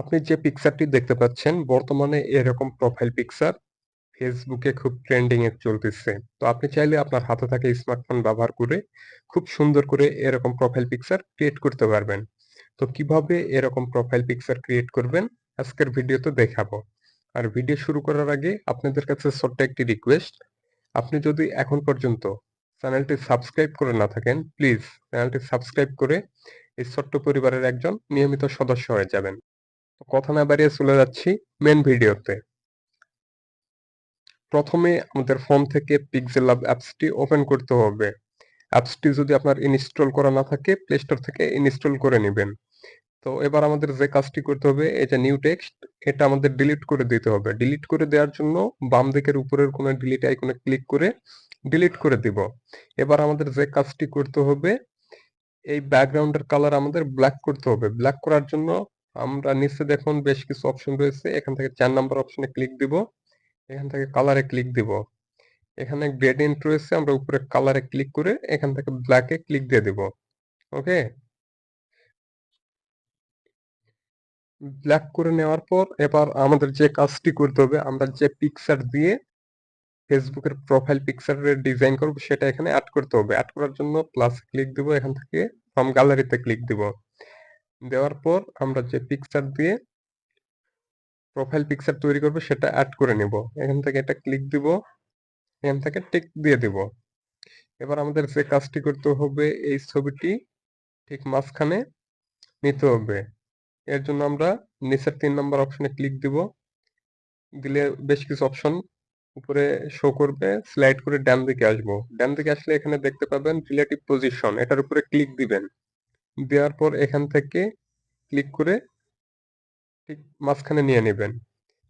আপনি যে পিকচারটি দেখতে পাচ্ছেন, বর্তমানে এরকম প্রোফাইল পিকচার ফেসবুকে খুব ট্রেন্ডিং এ চলতেছে। তো আপনি চাইলে আপনার হাতে থাকা স্মার্টফোন ব্যবহার করে খুব সুন্দর করে এরকম প্রোফাইল পিকচার ক্রিয়েট করতে পারবেন। তো কীভাবে এরকম প্রোফাইল পিকচার ক্রিয়েট করবেন, আজকের ভিডিওতে দেখাবো। আর ভিডিও শুরু করার আগে আপনাদের কাছে ছোট্ট একটি রিকোয়েস্ট আপনি যদি এখন পর্যন্ত চ্যানেলটি সাবস্ক্রাইব করে না থাকেন প্লিজ চ্যানেলটি সাবস্ক্রাইব করে এই ছোট্ট পরিবারের একজন নিয়মিত সদস্য হয়ে যাবেন। কথা না বাড়িয়ে চলে যাচ্ছি মেন ভিডিওতে প্রথমে আমাদের ফোন থেকে পিক্সেল ল্যাব অ্যাপসটি ওপেন করতে হবে। অ্যাপসটি যদি আপনার ইনস্টল করা না থাকে প্লে স্টোর থেকে ইনস্টল করে নেবেন। তো এবার আমাদের যে কাজটি করতে হবে এটা নিউ টেক্সট এটা আমাদের ডিলিট করে দিতে হবে। ডিলিট করে দেওয়ার জন্য বাম দিকের উপরের কোনো ডিলিট আইকনে ক্লিক করে ডিলিট করে দিব। এবার আমাদের যে কাজটি করতে হবে, এই ব্যাকগ্রাউন্ডের কালার আমাদের ব্ল্যাক করতে হবে। ব্ল্যাক করার জন্য আমরা নিচে দেখুন বেশ কিছু অপশন রয়েছে। এখান থেকে চার নাম্বার অপশনে ক্লিক দিব। এখান থেকে কালারে ক্লিক দিব। এখানে গ্রেডিয়েন্ট রয়েছে, আমরা উপরে কালারে ক্লিক করে এখান থেকে ব্ল্যাকে ক্লিক দিয়ে দিব। ওকে ব্ল্যাক করে নেওয়ার পর এবার আমাদের যে কাজটি করতে হবে, আমরা যে পিকচার দিয়ে ফেসবুকের প্রোফাইল পিকচারের ডিজাইন করব, সেটা এখানে অ্যাড করতে হবে। অ্যাড করার জন্য প্লাস ক্লিক দিব, এখান থেকে ফ্রম গ্যালারিতে ক্লিক দিব। দেওয়ার পর আমরা যে পিকচার দিয়ে প্রোফাইল পিকচার তৈরি করব, সেটা অ্যাড করে নিব। এখান থেকে এটা ক্লিক দিব, এখান থেকে টিক দিয়ে দিব। এবার আমাদের যে কাজটি করতে হবে, এই ছবিটি ঠিক মাঝখানে নিতে হবে। এর জন্য আমরা নিচের তিন নম্বর অপশনে ক্লিক দিব। দিলে বেশ কিছু অপশন উপরে শো করবে স্লাইড করে ডান দিকে আসব। ডান দিকে আসলে এখানে দেখতে পাবেন রিলেটিভ পজিশন এটার উপরে ক্লিক দিবেন। দেওয়ার পর এখান থেকে ক্লিক করে ঠিক মাঝখানে নিয়ে নেবেন।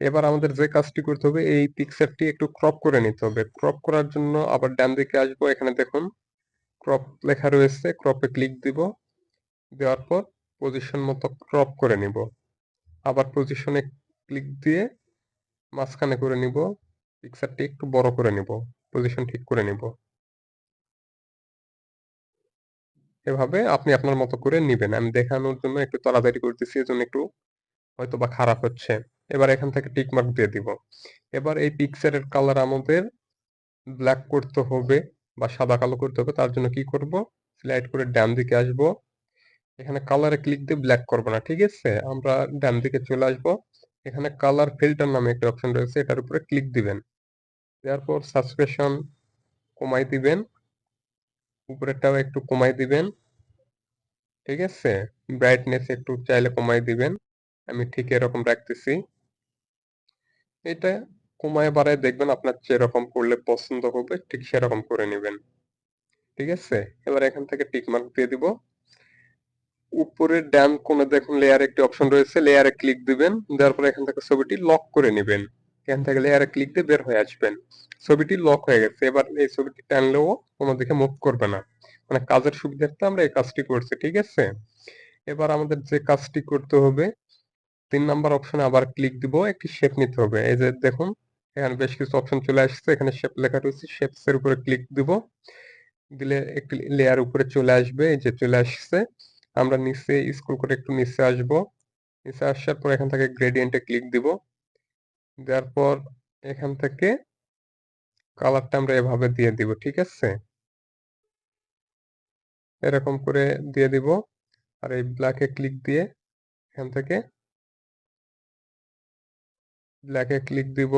এবার আমাদের যে কাজটি করতে হবে, এই পিকচারটি একটু ক্রপ করে নিতে হবে। ক্রপ করার জন্য আবার ডান দিকে আসব, এখানে দেখুন ক্রপ লেখা রয়েছে, ক্রপে ক্লিক দিব। দেওয়ার পর পজিশন মতো ক্রপ করে নিব। আবার পজিশনে ক্লিক দিয়ে মাঝখানে করে নিব। পিকচারটি একটু বড় করে নিব। পজিশন ঠিক করে নিব। এভাবে আপনি আপনার মতো করে নিবেন। আমি দেখানোর জন্য একটু তাড়াতাড়ি করতেছি, এজন্য একটু হয়তো বা খারাপ হচ্ছে। এবার এখান থেকে টিক মার্ক দিয়ে দিব। এবার এই পিকচারের কালার আমাদের ব্ল্যাক করতে হবে বা সাদা কালো করতে হবে। তার জন্য কি করব? স্লাইড করে ডান দিকে আসব। এখানে কালারে ক্লিক দিয়ে ব্ল্যাক করব না, ঠিক আছে? আমরা ডান দিকে চলে আসব। এখানে কালার ফিল্টার নামে একটা অপশন রয়েছে, এটার উপরে ক্লিক দিবেন। দেওয়ার পর সাবস্ক্রিপশন কমাই দিবেন। উপরেরটাও একটু কমাই দিবেন। ঠিক আছে? ব্রাইটনেস একটু চাইলে কমাই দিবেন। আমি ঠিক এরকম রাখতেছি। এটা কমায় বাড়ায় দেখবেন আপনার যেরকম করলে পছন্দ হবে, ঠিক সেরকম করে নেবেন। ঠিক আছে? এবার এখান থেকে টিক মার্ক দিয়ে দিব। উপরে ডান কোণে দেখুন লেয়ার একটি অপশন রয়েছে লেয়ারে ক্লিক দিবেন, দেওয়ার পরে এখান থেকে ছবিটি লক করে নেবেন। এখান থেকে লেয়ারে ক্লিক দিয়ে বের হয়ে আসবেন। ছবিটি লক হয়ে গেছে। এবার এই ছবিটি টানলেও দিকে মুভ করবে না। মানে কাজের সুবিধার্থে আমরা এই কাজটি করছি, ঠিক আছে? এবার আমাদের যে কাজটি করতে হবে, তিন নাম্বার অপশনে আবার ক্লিক দিব, একটি শেপ নিতে হবে। এই যে দেখুন, এখানে বেশ কিছু অপশন চলে আসছে। এখানে শেপ লেখা রয়েছে শেপস এর উপরে ক্লিক দিব। দিলে একটি লেয়ার উপরে চলে আসবে, এই যে চলে আসছে। আমরা নিচে স্ক্রল করে একটু নিচে আসব। নিচে আসার পর এখান থেকে গ্রেডিয়েন্টে ক্লিক দিব। দেওয়ার পর এখান থেকে কালারটা আমরা এভাবে দিয়ে দিব, ঠিক আছে? এরকম করে দিয়ে দিব আর এই ব্ল্যাকে ক্লিক দিয়ে এখান থেকে ব্ল্যাকে ক্লিক দিব,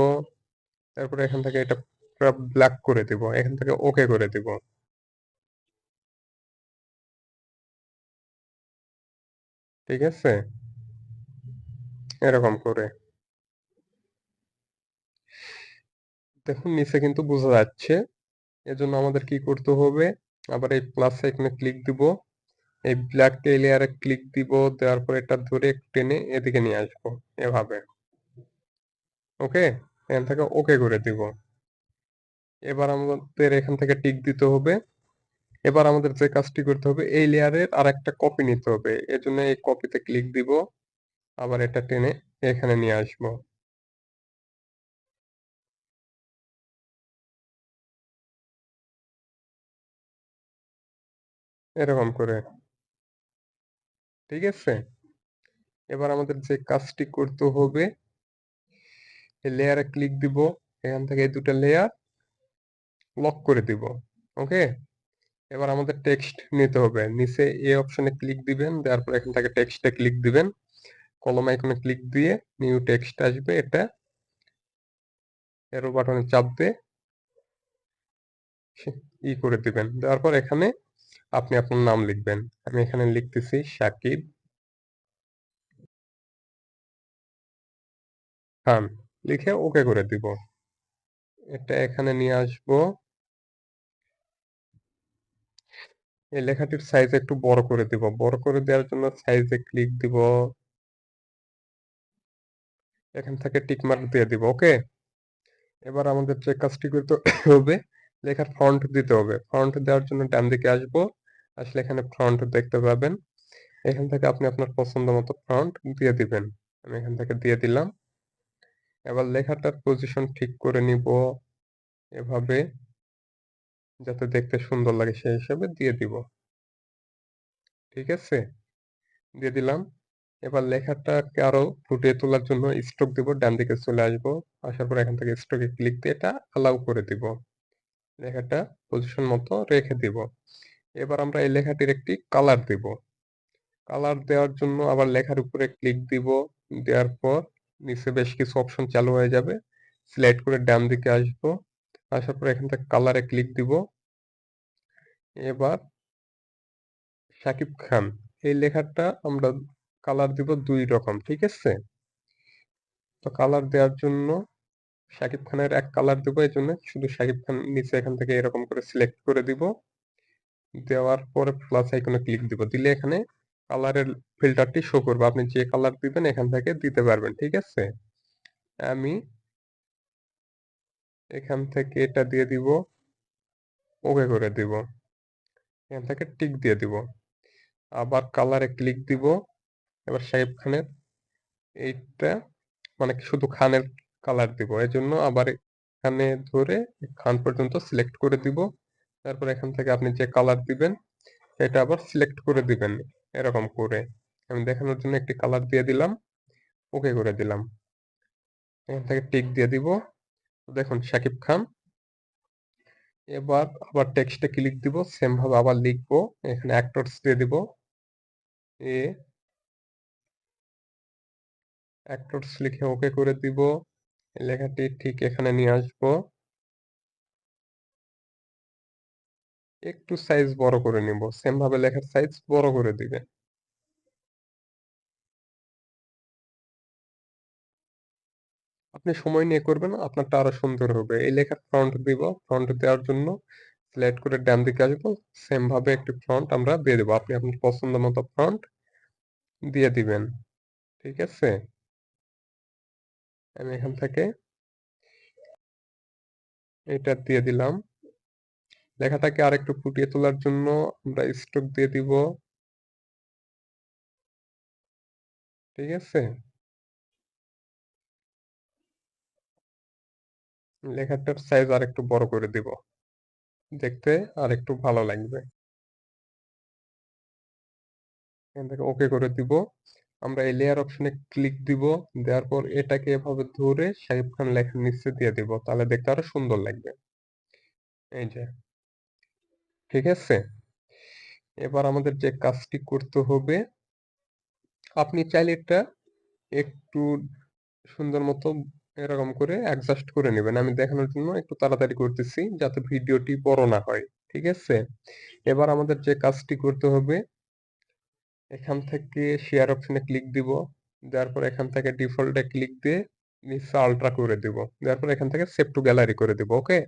তারপরে এখান থেকে এটা পুরো ব্ল্যাক করে দিব, এখান থেকে ওকে করে দিব। ঠিক আছে? এরকম করে। দেখুন নিচে কিন্তু বোঝা যাচ্ছে। এজন্য আমাদের কি করতে হবে? আবার এই প্লাস এখানে ক্লিক দিব। এই ব্ল্যাক লেয়ারে ক্লিক দিব, দেওয়ার পর এটা ধরে টেনে এদিকে নিয়ে আসব, এভাবে। ওকে এখান থেকে ওকে করে দিব। এবার আমাদের এখান থেকে টিক দিতে হবে। এবার আমাদের যে কাজটি করতে হবে, এই লেয়ারের আর একটা কপি নিতে হবে। এজন্য এই কপিতে ক্লিক দিব। আবার এটা টেনে এখানে নিয়ে আসব। এরকম করে। ঠিক আছে? এবার আমাদের যে কাজটি করতে হবে, এই লেয়ারে ক্লিক দিব, এখান থেকে এই দুটো লেয়ার লক করে দিব ওকে এবার আমাদের টেক্সট নিতে হবে, নিচে এ অপশনে ক্লিক দিবেন দেওয়ার পর এখান থেকে টেক্সটে ক্লিক দিবেন কলম আইকনে ক্লিক দিয়ে নিউ টেক্সট আসবে, এটা এরো বাটনে চাপ দিয়ে ই করে দিবেন দেওয়ার পর এখানে আপনি আপনার নাম লিখবেন। আমি এখানে লিখতেছি সাকিব খান। লিখে ওকে করে দিব। এটা এখানে নিয়ে আসব। এই লেখাটির সাইজ একটু বড় করে দিব। বড় করে দেওয়ার জন্য সাইজে ক্লিক দিব। এখান থেকে টিকমার্ক দিয়ে দিব। ওকে এবার আমাদের যে কাজটি করতে হবে লেখার ফন্ট দিতে হবে। ফন্ট দেওয়ার জন্য ডান দিকে আসব। আসলে এখানে ফ্রন্ট দেখতে পাবেন। এখান থেকে আপনি আপনার পছন্দ মতো ফ্রন্ট দিয়ে দিবেন। আমি এখান থেকে দিয়ে দিলাম। এবার লেখাটার পজিশন ঠিক করে নিব এভাবে, যাতে দেখতে সুন্দর লাগে সেই হিসাবে দিয়ে দিব। ঠিক আছে? দিয়ে দিলাম। এবার লেখাটাকে আরও ফুটিয়ে তোলার জন্য স্ট্রোক দিব, ডান দিকে চলে আসব। আসার পর এখান থেকে স্ট্রোকে ক্লিক দিয়ে এটা অ্যালাউ করে দিব। লেখাটা পজিশন মতো রেখে দিব। এবার আমরা এই লেখাটির একটি কালার দিব। কালার দেওয়ার জন্য আবার লেখার উপরে ক্লিক দিব। দেওয়ার পর নিচে বেশ কিছু অপশন চালু হয়ে যাবে। সিলেক্ট করে ডান দিকে আসব। আসার পর এখান থেকে কালারে ক্লিক দিব। এবার শাকিব খান, এই লেখাটা আমরা কালার দিব দুই রকম, ঠিক আছে? তো কালার দেওয়ার জন্য শাকিব খানের এক কালার দেবো এই জন্য শুধু শাকিব খান নিচে এখান থেকে এরকম করে সিলেক্ট করে দিব। দেওয়ার পরে প্লাস আইকনে ক্লিক দিব। দিলে এখানে কালারের ফিল্টারটি শো করবে। আপনি যে কালার দিবেন এখান থেকে দিতে পারবেন, ঠিক আছে? আমি এখান থেকে এটা দিয়ে দিব ওকে করে দিব। এখান থেকে টিক দিয়ে দিব। আবার কালারে ক্লিক দিব। এবার শাহিব খানের এইটা মানে শুধু খানের কালার দিব। এই জন্য আবার এখানে ধরে খান পর্যন্ত সিলেক্ট করে দিব। তারপর এখান থেকে আপনি যে কালার দিবেন, সেটা আবার সিলেক্ট করে দিবেন এরকম করে। আমি দেখানোর জন্য একটি কালার দিয়ে দিলাম। ওকে করে দিলাম। এখান থেকে টিক দিয়ে দিব। দেখুন শাকিব খান। এবার আবার টেক্সটে ক্লিক দিব। সেম ভাবে আবার লিখব। এখানে অ্যাক্টরস দিয়ে দিব। এ অ্যাক্টরস লিখে ওকে করে দিব। লেখাটি ঠিক এখানে নিয়ে আসব। একটু সাইজ বড় করে নিব সেম ভাবে লেখার সাইজ বড় করে দিবে। আপনি সময় নিয়ে করবেন, আপনারটা আরও সুন্দর হবে। এই লেখার ফ্রন্ট দিব ফ্রন্ট দেওয়ার জন্য সিলেক্ট করে ডান দিকে আসব সেম ভাবে একটি ফ্রন্ট আমরা দিয়ে দেবো। আপনি আপনার পছন্দ মতো ফ্রন্ট দিয়ে দিবেন। ঠিক আছে? আমি এখান থেকে এটা দিয়ে দিলাম। লেখাটাকে আরেকটু ফুটিয়ে তোলার জন্য আমরা স্ট্রোক দিয়ে দিব। ঠিক আছে? লেখাটার সাইজ আরেকটু বড় করে দিব। দেখতে আর একটু ভালো লাগবে। এখান থেকে ওকে করে দিব। আমরা এই লেয়ার অপশনে ক্লিক দিব, দেওয়ার পর এটাকে এভাবে ধরে শাহিব খান লেখার নিচে দিয়ে দিব, তাহলে দেখতে আরও সুন্দর লাগবে। এই যে, ঠিক আছে? এবার আমাদের যে কাজটি করতে হবে, আপনি চাইলে এটা একটু সুন্দর মতো এরকম করে অ্যাডজাস্ট করে নেবেন। আমি দেখানোর জন্য একটু তাড়াতাড়ি করতেছি, যাতে ভিডিওটি বড় না হয়, ঠিক আছে? এবার আমাদের যে কাজটি করতে হবে এখান থেকে শেয়ার অপশনে ক্লিক দিব। দেওয়ার পর এখান থেকে ডিফল্টে ক্লিক দিয়ে নিচে আলট্রা করে দিব। দেওয়ার পর এখান থেকে সেভ টু গ্যালারি করে দিব ওকে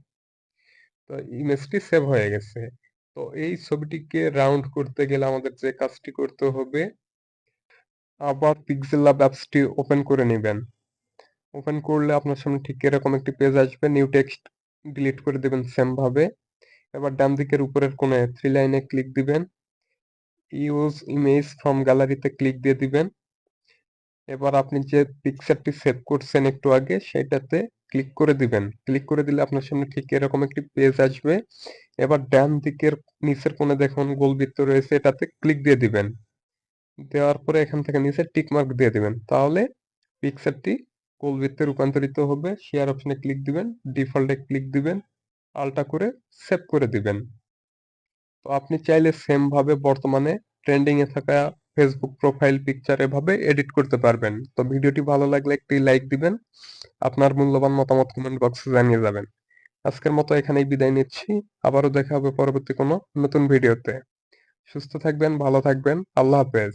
তো ইমেজটি সেভ হয়ে গেছে। তো এই ছবিটিকে রাউন্ড করতে গেলে আমাদের যে কাজটি করতে হবে, আবার পিক্সেল ল্যাব অ্যাপসটি ওপেন করে নেবেন। ওপেন করলে আপনার সামনে ঠিক এরকম একটি পেজ আসবে নিউ টেক্সট ডিলিট করে দিবেন সেম ভাবে। এবার ডান দিকের উপরের কোণে থ্রি লাইনে ক্লিক দিবেন। ইউজ ইমেজ ফ্রম গ্যালারিতে ক্লিক দিয়ে দিবেন। এবার আপনি যে পিকচারটি সেভ করছেন একটু আগে, সেটাতে ক্লিক করে দিবেন। ক্লিক করে দিলে আপনার সামনে ঠিক এরকম একটি পেজ আসবে। এবার ডান দিকের নিচের কোণে দেখুন, গোলবৃত্ত রয়েছে, এটাতে ক্লিক দিয়ে দিবেন। দেওয়ার পরে এখান থেকে নিচে টিক মার্ক দিয়ে দিবেন। তাহলে পিকচারটি কলবৃত্তে রূপান্তরিত হবে। শেয়ার অপশনে ক্লিক দিবেন ডিফল্টে ক্লিক দিবেন আলটা করে সেভ করে দিবেন। তো আপনি চাইলে সেম ভাবে বর্তমানে ট্রেন্ডিং এ থাকা ফেসবুক প্রোফাইল পিকচার এভাবে এডিট করতে পারবেন। তো ভিডিওটি ভালো লাগলে একটি লাইক দিবেন, আপনার মূল্যবান মতামত কমেন্ট বক্সে জানিয়ে যাবেন। আজকের মতো এখানেই বিদায় নিচ্ছি, আবারও দেখা হবে পরবর্তী কোনো নতুন ভিডিওতে সুস্থ থাকবেন, ভালো থাকবেন, আল্লাহ হাফেজ।